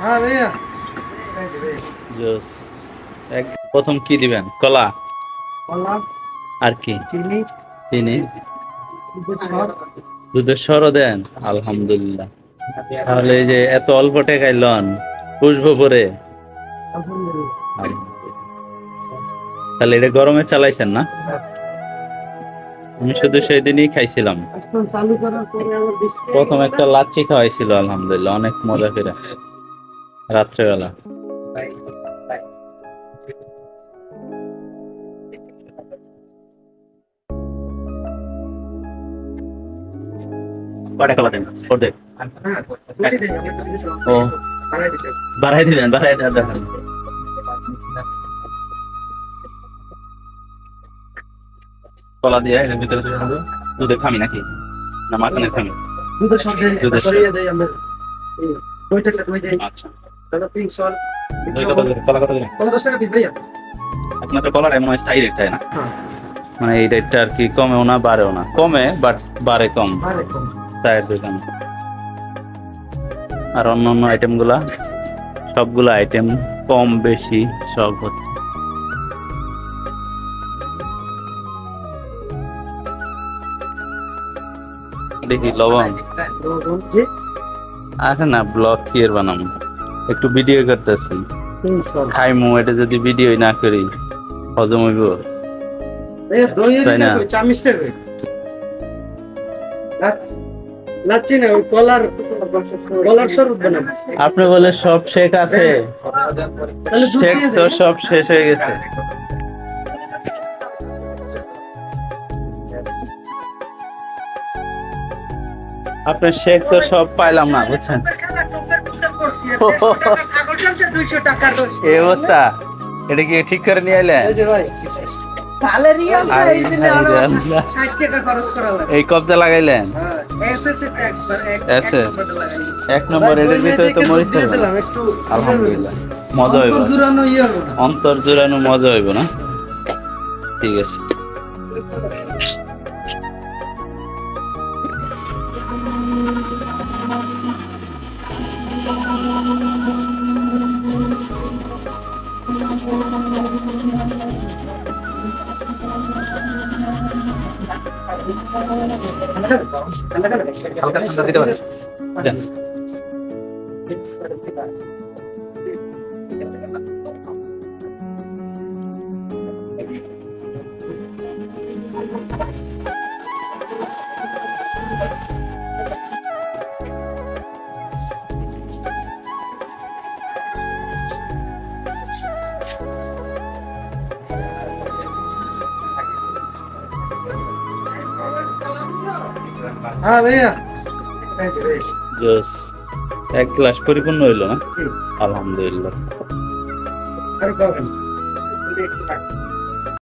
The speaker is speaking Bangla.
হ্যাঁ ভাইয়া। জোস। এক প্রথম কি দিবেন? কলা? কলা। আর কি? চিনি। চিনি। দুধের সরও দেন? আলহামদুলিল্লাহ। তাহলে এই যে এত অল্প টাকায় লন পুষবো পরে। তাহলে এটা গরমে চালাইছেন না? আমি শুধু সেই দিনই খাইছিলাম। প্রথম একটা লাচ্ছি খাওয়াইছিল আলহামদুলিল্লাহ অনেক মজা করে। রাত্রেবেলা। কটা কলা দেন? অর্ধেক দুটি দিন, আমি তো দিয়েছিলাম। ও। বাড়াই দিবেন বাড়াই দেন কলা দিয়ে এর ভিতরে। খামি নাকি? না খামি। দুধের দুধের আমরা। আচ্ছা। কলা দশ টাকা ভাইয়া? কলার এমন স্থায়ী রেট না। হ্যাঁ, মানে এই রেটটা আর কি কমেও না বাড়েও না। কমে বাট বাড়ে কম। চায়ের দোকানে আর অন্য অন্য আইটেমগুলা সবগুলো আইটেম কম বেশি সব হচ্ছে। দেখি লবণ। জি, আরে না ব্লক কি এর বানাবো। একটু ভিডিও করতেছি। খাইমু এটা যদি ভিডিও না করি হজম হইব। আপনি বলে সব শেখ আছে। শেখ তো সব শেষ হয়ে গেছে। আপনার শেখ তো সব পাইলাম না বুঝছেন? এই অবস্থা। এটা কি ঠিক করে নিয়ে এই। কবজা লাগাইলেন? হ্যাঁ, এক- নম্বর এটার ভাই, ভিতরে তো মরিচ আলহামদুলিল্লাহ। মজা হইব অন্তর জুড়ানো ইয়ে হবে না। অন্তর জোড়ানো মজা হইব না? ঠিক আছে। হালকা ঠান্ডা দিতে পারেন। দেন। হ্যাঁ ভাইয়া। জোস এক গ্লাস পরিপূর্ণ হইল না? আলহামদুলিল্লাহ। আরও